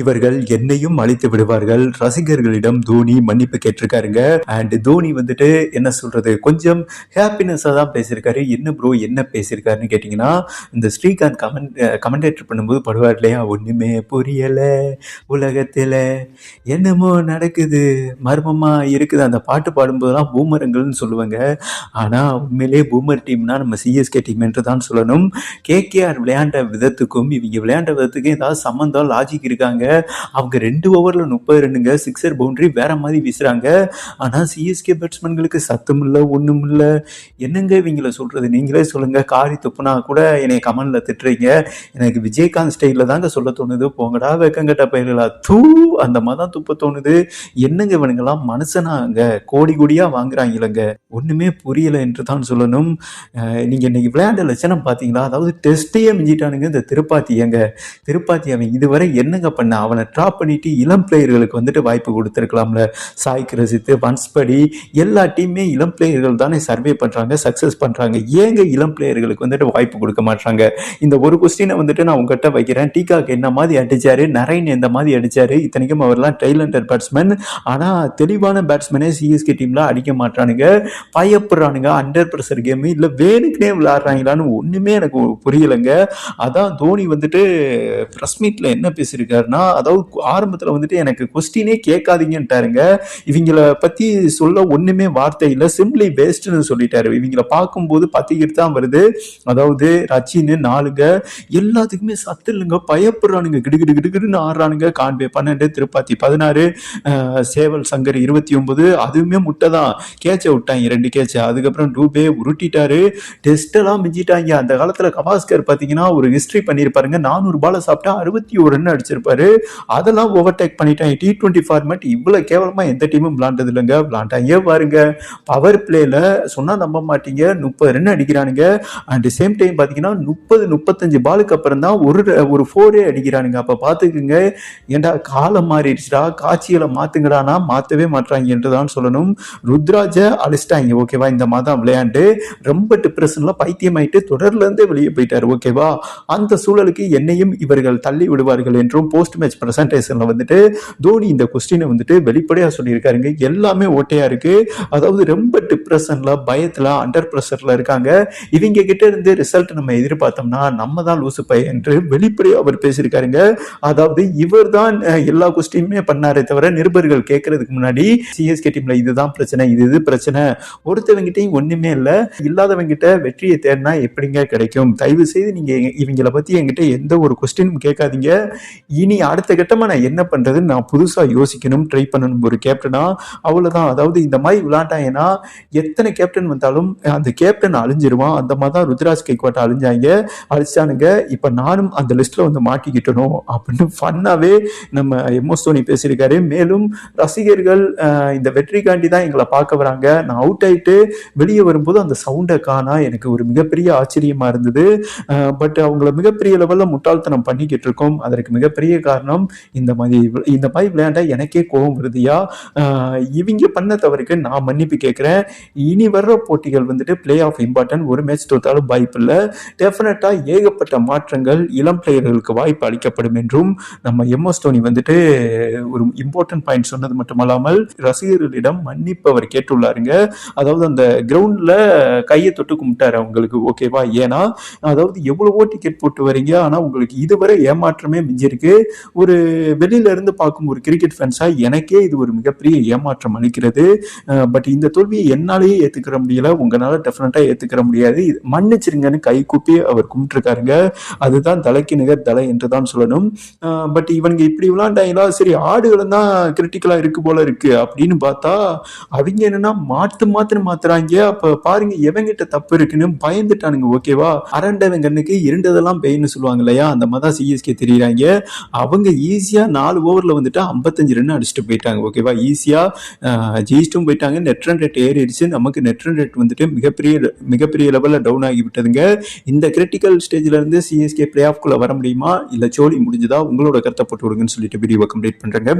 இவர்கள் என்னையும் அழித்து விடுவார்கள். ரசிகர்களிடம் தோனி மன்னிப்பு கேட்டிருக்காருங்க. அண்ட் தோனி வந்துட்டு என்ன சொல்றது? கொஞ்சம் ஹாப்பினஸாக தான் பேசியிருக்காரு. என்ன ப்ரோ என்ன பேசியிருக்காருன்னு கேட்டிங்கன்னா இந்த ஸ்ரீகாந்த் கமெண்ட் கமெண்டேட்டர் பண்ணும்போது படுவார் இல்லையா? ஒன்றுமே புரியலை உலகத்தில். என்னமோ நடக்குது. மர்மமாக இருக்குது. அந்த பாட்டு பாடும்போதெல்லாம் பூமரங்கள்னு சொல்லுவாங்க. ஆனால் உண்மையிலேயே பூமர் டீம்னா நம்ம சிஎஸ்கே டீம் என்று தான் சொல்லணும். கேகேஆர் விளையாண்ட விதத்துக்கும் இவங்க விளையாண்ட விதத்துக்கும் ஏதாவது சம்மந்தம் லாஜிக் இருக்காங்க. அவங்க ரெண்டு ஓவரில் முப்பது ரன்னுங்க. சிக்ஸர் பவுண்டரி வேற மாதிரி வீசுகிறாங்க ஆனால் சிஎஸ்கே பேட்ஸ்மேன்களுக்கு சத்தம் இல்லை ஒன்றும் இல்லை. என்னங்க இவங்கள சொல்கிறது நீங்களே சொல்லுங்கள் காரி துப்புனா கூட என்னை கமெண்டில் திட்டுறீங்க. எனக்கு விஜயகாந்த் ஸ்டைலில் தாங்க சொல்ல தோணுது. போங்கடா வெக்கங்கட்ட பயிர்களா? தூ அந்த மாதிரி தான் துப்ப தோணுது. என்னங்க இவனுங்கெல்லாம் மனுஷனாங்க? கோடி கோடியாக வாங்குறாங்களங்க ஒன்றுமே புரியலை என்று தான் சொல்லணும். நீங்கள் இன்னைக்கு விளையாண்ட லட்சணம் பார்த்தீங்களா அதாவது டெஸ்ட்டையே மிஞ்சிட்டானுங்க இந்த திருப்பாத்தி ஏங்க திருப்பாத்தி அவன் இதுவரை என்னங்க பண்ண அவனை ட்ராப் பண்ணிட்டு இளம் பிளேயர்களுக்கு வந்துட்டு வாய்ப்பு கொடுத்துருக்கலாம்ல. சாய்க்கு ரசித்து வன்ஸ்படி எல்லா டீமுமே இளம் பிளேயர்கள் தானே சர்வே பண்ணுறாங்க சக்ஸஸ் பண்ணுறாங்க ஏங்க இளம் பிளேயர்களுக்கு வந்துட்டு வாய்ப்பு கொடுக்க மாட்டாங்க இந்த ஒரு கொஸ்டினை வந்துட்டு நான் உங்ககிட்ட வைக்கிறேன். டீகாக்கு என்ன மாதிரி அடிச்சாரு? நரைன் எந்த மாதிரி அடிச்சாரு? இத்தனைக்கும் அவர்லாம் டைலண்டட் பேட்ஸ்மேன் ஆனால் தெளிவான பேட்ஸ்மேனே சிஎஸ்கே டீம்ல அடிக்க மாட்டானுங்க பயப்படுறானுங்க. அண்டர் ப்ரெஷர் கேம் இல்லை வேணுக்குனே விளையாடுறாங்களான்னு ஒன்றுமே எனக்கு புரியலைங்க. அதான் தோனி வந்துட்டு ப்ரெஸ் மீட்டில் என்ன பேசியிருக்காருன்னா அதாவது ஆரம்பத்தில் வந்துட்டு எனக்கு கொஸ்டினே கேட்காதீங்கன்ட்டாருங்க. இவங்கள பற்றி சொல்ல ஒன்றுமே வார்த்தை இல்லை. சிம்பிளி வேஸ்ட்னு சொல்லிட்டாரு. இவங்கள பார்க்கும்போது பத்திக்கிட்டு தான் வருது. அதாவது ரச்சின்னு நாலுங்க எல்லாத்துக்குமே சத்து இல்லைங்க. பயப்படுறானுங்க. கிடுகிடு கிடுகிடுன்னு ஆடுறானுங்க. கான்பே பன்னெண்டு திருப்பாத்தி பதினாறு சேவல் சங்கர் இருபத்தி ஒன்பது. அதுவுமே முட்டை தான். கேட்சை விட்டாங்க. ரெண்டு கேட்சை. அதுக்கப்புறம் டூபே உருட்டிட்டாரு. டெஸ்ட்டெல்லாம் மிஞ்சிட்டாங்க. அந்த காலத்தில் கவாஸ்கர் பார்த்தீங்கன்னா ஒரு ஹிஸ்ட்ரி பண்ணியிருப்பாருங்க நானூறு பாலை சாப்பிட்டா அறுபத்தி ஒரு ரன் அடிச்சிருப்பாரு. அதெல்லாம் ஓவர்டேக் பண்ணிட்டாங்க டி டுவெண்ட்டி ஃபார்மேட் இவ்வளோ கேவலமாக எந்த டீமும் விளாண்டது இல்லைங்க. விளாண்டாங்க பாருங்க. பவர் பிளேல சொன்னால் நம்ப மாட்டீங்க. முப்பது ரன் அடிக்கிறானுங்க. அண்ட் சேம் டைம் பார்த்தீங்கன்னா முப்பது முப்பத்தஞ்சு பாலுக்கு அப்புறம் தான் ஒரு ஒரு ஃபோரே அடிக்கிறானுங்க. அப்போ பார்த்துக்குங்க ஏன்டா காலம் மாறிடுச்சுடா. காட்சிகளை மாற்றுங்கடானா மாற்றவே மாட்றாங்க என்று தான் சொல்லணும். ருத்ராஜை அழிச்சிட்டாங்க ஓகேவா? இந்த மாதம் விளையாண்டு ரொம்ப டிப்ரெஷன்லாம் பைத்தியமாயிட்டு ஆயிட்டு இருந்தே வெளியே போயிட்டாரு. ஓகேவா? அந்த சூழலுக்கு என்னையும் இவர்கள் தள்ளி விடுவார்கள் என்றும் போஸ்ட் மேட்ச் ப்ரெசன்டேஷனில் வந்துட்டு தோனி இந்த கொஸ்டினை வந்துட்டு வெளிப்படையாக சொல்லியிருக்காருங்க. எல்லாமே ஓட்டையாக இருக்குது அதாவது ரொம்ப டிப்ரெஷனில் பயத்தில் அண்டர் ப்ரெஷரில் இருக்காங்க. இவங்க கிட்ட இருந்து ரிசல்ட் நம்ம எதிர்பார்த்தோம்னா நம்ம தான் லூசு பை என்று வெளிப்படையாக அவர் பேசியிருக்காருங்க. அதாவது இவர் தான் எல்லா கொஸ்டினுமே பண்ணாரே தவிர நிருபர்கள் கேட்கறதுக்கு முன்னாடி சிஎஸ்கே டீம்ல இதுதான் பிரச்சனை இது இது பிரச்சனை. ஒருத்தவங்கிட்டையும் ஒண்ணுமே இல்லை. இல்லாதவங்கிட்ட வெற்றியை தேடினா எப்படிங்க கிடைக்கும்? தயவு செய்து நீங்க இவங்களை இவங்கள பத்தி என்கிட்ட எந்த ஒரு கொஸ்டினும் கேட்காதீங்க. இனி அடுத்த கட்டமாக நான் என்ன பண்ணுறதுன்னு நான் புதுசாக யோசிக்கணும் ட்ரை பண்ணணும். ஒரு கேப்டனா அவ்வளோதான் அதாவது இந்த மாதிரி விளாண்டாங்கன்னா எத்தனை கேப்டன் வந்தாலும் அந்த கேப்டன் அழிஞ்சிருவான். அந்த மாதிரி தான் ருத்ராஜ் கைக்வாட்டை அழிஞ்சாங்க. அழிச்சானுங்க. இப்போ நானும் அந்த லிஸ்ட்டில் வந்து மாட்டிக்கிட்டணும் அப்படின்னு ஃபன்னாகவே நம்ம எம்எஸ் தோனி பேசியிருக்காரு. மேலும் ரசிகர்கள் இந்த வெற்றிக்காண்டி தான் எங்களை பார்க்க வராங்க. நான் அவுட் ஆயிட்டு வெளியே வரும்போது அந்த சவுண்டை காணா எனக்கு ஒரு மிகப்பெரிய ஆச்சரியமாக இருந்தது. பட் அவங்கள மிகப்பெரிய லெவலில் முட்டாள்தனம் பண்ணிக்கிட்டு இருக்கோம். அதற்கு மிகப்பெரிய காரணம் காரணம் இந்த மாதிரி இந்த மாதிரி விளையாண்டா எனக்கே கோபம் வருதுயா? இவங்க பண்ண தவறுக்கு நான் மன்னிப்பு கேட்குறேன். இனி வர்ற போட்டிகள் வந்துட்டு பிளே ஆஃப் இம்பார்ட்டன்ட் ஒரு மேட்ச் தோத்தாலும் வாய்ப்பு இல்லை. டெஃபினட்டாக ஏகப்பட்ட மாற்றங்கள் இளம் பிளேயர்களுக்கு வாய்ப்பு அளிக்கப்படும் என்றும் நம்ம எம்எஸ் தோனி வந்துட்டு ஒரு இம்பார்ட்டன்ட் பாயிண்ட் சொன்னது மட்டுமல்லாமல் ரசிகர்களிடம் மன்னிப்பு அவர் கேட்டுள்ளாருங்க. அதாவது அந்த கிரவுண்டில் கையை தொட்டு கும்பிட்டாரு அவங்களுக்கு ஓகேவா ஏன்னா அதாவது எவ்வளவோ டிக்கெட் போட்டு வரீங்க ஆனால் உங்களுக்கு இதுவரை ஏமாற்றமே மிஞ்சிருக்கு. ஒரு வெளியில இருந்து பார்க்கும் ஒரு கிரிக்கெட் ஃபேன்ஸா எனக்கே இது ஒரு மிகப்பெரிய ஏமாற்றம் அளிக்கிறது. பட் இந்த தோல்வியை என்னாலேயே ஏத்துக்கிற முடியல. உங்களால டெஃபினட்டா ஏத்துக்கிற முடியாது. இது மன்னிச்சிருங்கன்னு கை கூப்பி அவர் கும்பிட்டுருக்காருங்க. அதுதான் தலைக்கு நிகர் தலை என்று தான் சொல்லணும். பட் இவனுங்க இப்படி விளாண்டாங்களா சரி ஆடுகளும் தான் கிரிட்டிக்கலா இருக்கு போல இருக்கு. அப்படின்னு பார்த்தா அவங்க என்னன்னா மாத்து மாத்துன்னு மாத்துறாங்க. அப்ப பாருங்க எவங்கிட்ட தப்பு இருக்குன்னு பயந்துட்டானுங்க ஓகேவா அரண்டவன் கண்ணுக்கு இருண்டதெல்லாம் பெயின்னு சொல்லுவாங்க இல்லையா? அந்த மாதிரி தான் சிஎஸ்கே தெரியுறாங்க. அவங்க ஈஸியாக நாலு ஓவரில் வந்துட்டு ஐம்பத்தஞ்சு ரன் அடிச்சுட்டு போயிட்டாங்க. ஓகேவா ஈஸியாக ஜெயிச்சிட்டும் போயிட்டாங்க. நெட் ரன் ரேட் ஏறிடுச்சு. நமக்கு நெட் ரன் ரேட் வந்துட்டு மிகப்பெரிய மிகப்பெரிய லெவலில் டவுன் ஆகி விட்டதுங்க. இந்த கிரிட்டிக்கல் ஸ்டேஜ்ல இருந்து சிஎஸ்கே பிளே ஆஃப்குள்ளே வர முடியுமா? இல்லை சோழி முடிஞ்சுதா? உங்களோட கருத்தை போட்டு விடுங்கன்னு சொல்லிட்டு வீடியோவை கம்ப்ளீட் பண்ணுறேங்க